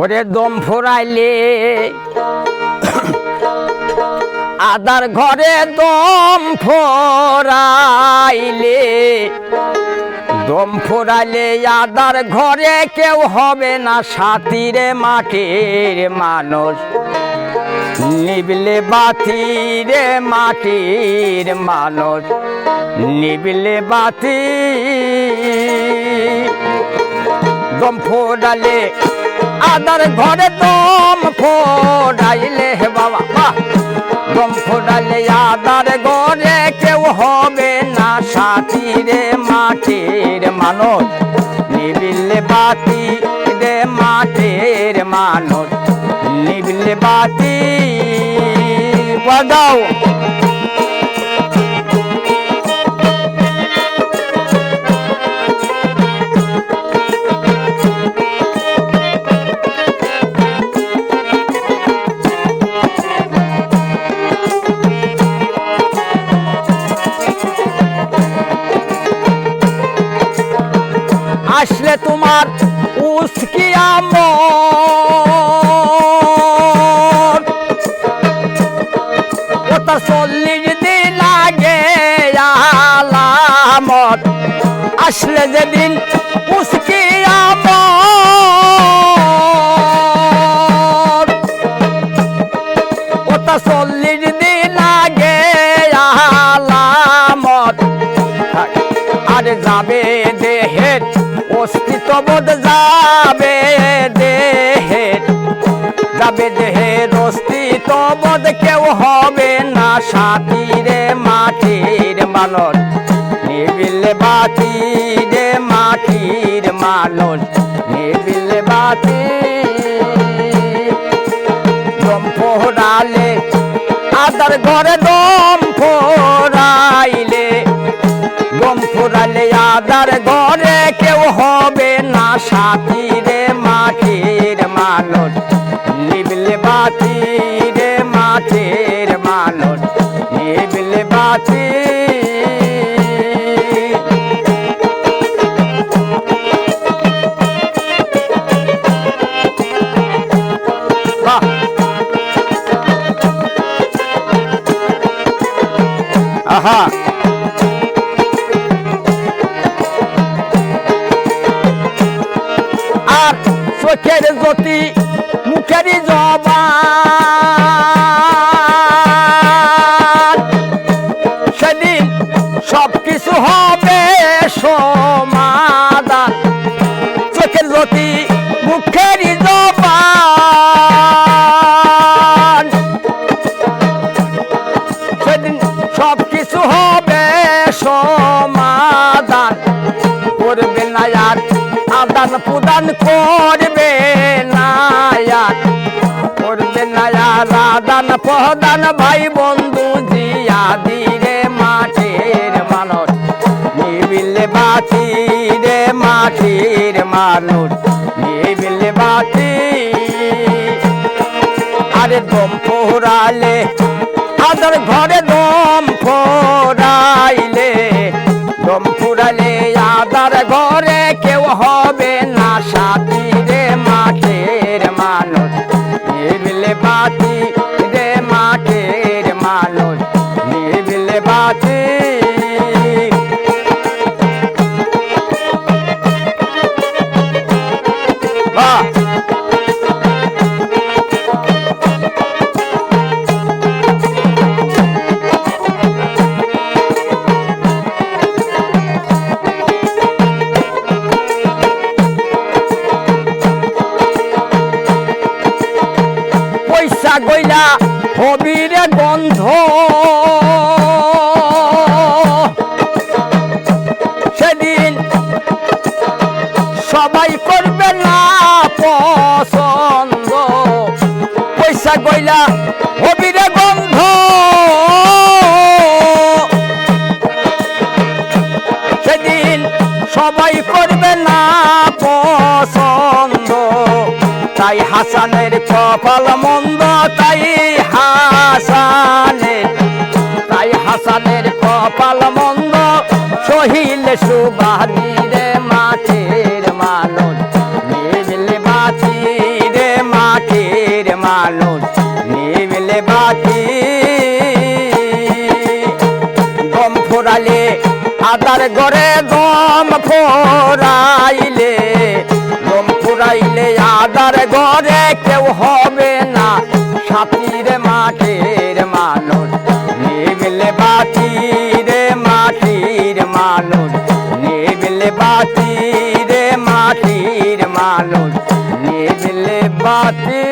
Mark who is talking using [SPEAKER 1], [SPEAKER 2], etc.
[SPEAKER 1] ওরে দম ফুরাইলে। আদার ঘরে দম ফোরাইলে। দম ফোরাইলে আদার ঘরে কেউ হবে না সাথীরে, মাটির মানুষ। নিবলে বাতিরে, মাটির মানুষ। নিবলে বাতি। দম ফোড়ালে আদার ঘরে দম ফোড়াইলে হে বাবা, বাহ। দম ফোড়ালে আদার ঘরে কেউ হবে না সাথীরে, মাটির মানুষ। নিবিলে বাতি রে মাটির মানুষ। নিবিলে বাতি, বাজাও। আসলে তোমার উস্কি আমর। ওটা চল্লিশ দিন আগে আলামত। আসলে যেদিন উস্কি আমর। ওটা চল্লিশ দিন আগে আলামত। আরে যাবে অস্তিত্ব বোধ যাবে দেহের যাবে দেহের অস্তিত্ব বোধ কেউ হবে না সাথীরে, মাটির মানুষ নিবিলে বাতিরে, মাটির মানুষ নিবিলে বাতি ফোড়ালে আদার ঘরে দম ফোড়াইলে দম ফুরালে আদার ঘরে কেউ হবে না সাথীরে মাটির মানুষ নিবলে বাতিরে মাটির মানুষ নিবলে বাতি বাহ। চোখের জ্যোতি, মুখের জবান। সেদিন সব কিছু হবে সমাধান। চোখের জ্যোতি, মুখের জবান। সেদিন সব কিছু হবে সমাধান। করবে না আর আদান প্রদান করবে আদান প্রদান ভাই বন্ধু, জিয়া দিরে মাটির মানুষ। নিবিলে বাতি রে মাটির মানুষ, নিবিলে বাতি আরে দম পোড়ালে, আদার ঘরে দম ফোরাইলে দম পয়সা গইলা হবিরে গন্ধ। সেদিন সবাই করবে না পছন্দ। পয়সা গইলা হবিরে গন্ধ। সেদিন সবাই করবে না পছন্দ। তাই হাসানের কপাল মন্দ, তাই হাসানের তাই হাসানের কপাল মন্দ, সহিলে সুবাহিরে মাঠের মানুষ নিবিলে বাতি রে মানুষ নিবিলে বাতি দম ফোরালে আদার গড়ে দম ফোরাইলে দম ফোরাইলে ঘরে কেউ হবে না। সাথীর মাঠের মানুষ নেবেলে বাটির মাটির মানুষ নেবেলে বাটির মাটির মানুষ নেবেলে বাতি